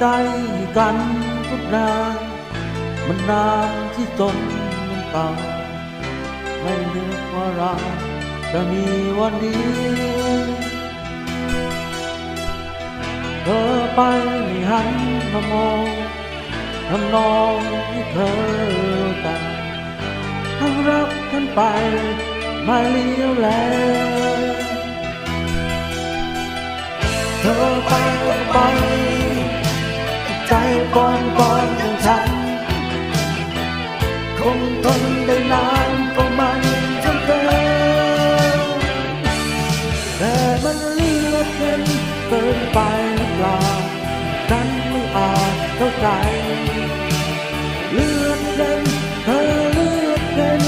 ใจกันทุกนานมันนานที่จนมันเก่าไม่นึกว่าเราจะมีวันนี้เธอไปไม่หันมามองทำนองที่เธอแต่ทั้งรักทั้งไปไม่เลี้ยวแลเธอไปไป งทนได้นานก็มันจำเป็นแต่มันเลือดเย็นเกินไปหรือเปล่าฉันไม่อาจเข้าใจเลือดเย็นเธอเลือดเย็น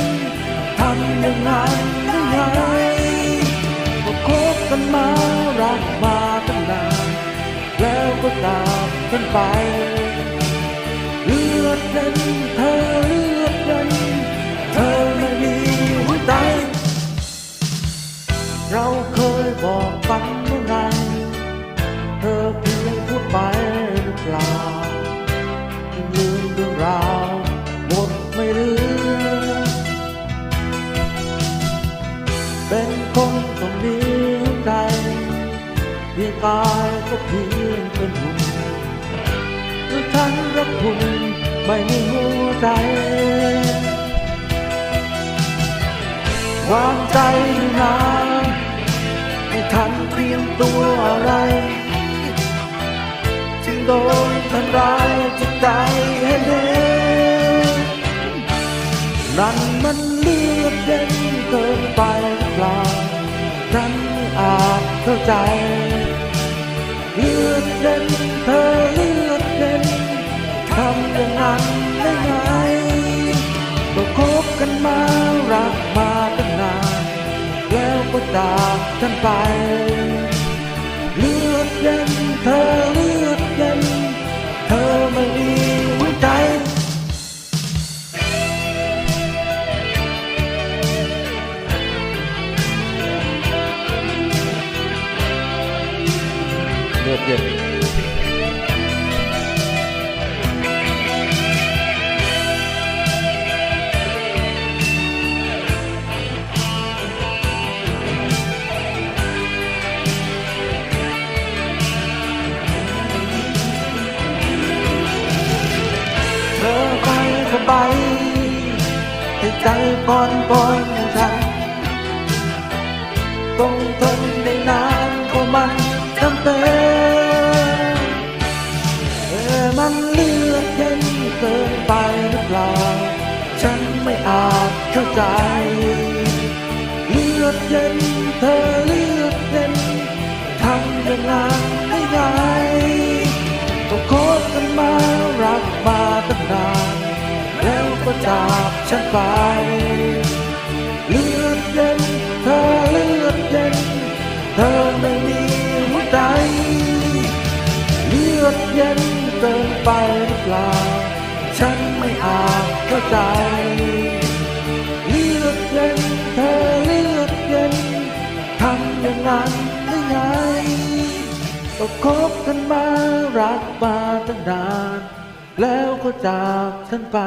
ทำย่างนั้นได้ไงก็คบกันมารักมาตั้งนานแล้วก็จากกันไปเลือดเย็นเธอ คนต้องมีใจเพียงกายก็เพียงเป็นหุ่นหรือฉันรักคุณไม่มีหัวใจวางใจอยู่นานไม่ทันเตรียมตัวอะไรจึงโดนทำร้ายจิตใจให้เด็นั่นมัน ใจเลือดเด่นเธอเลือดเด่นทำอย่างนั้นได้ไงก็คบกันมารักมาตั้งนานแล้วก็จากกันไป เลือดเด่นเธอเลือ เลือดเย็นเธอไปก็ ใจเลือดเย็นเธอเลือดเย็นทำอย่างนั้นได้ไงก็คบกันมารักมาตั้งนานแล้วก็จากฉันไปเลือดเย็นเธอเลือดเย็นเธอไม่มีหัวใจเลือดเย็นเกินไปหรือเปล่าฉันไม่อาจเข้าใจ นั้นได้ไงก็คบกันมารักมาตั้งนาน แล้วก็จากฉันไป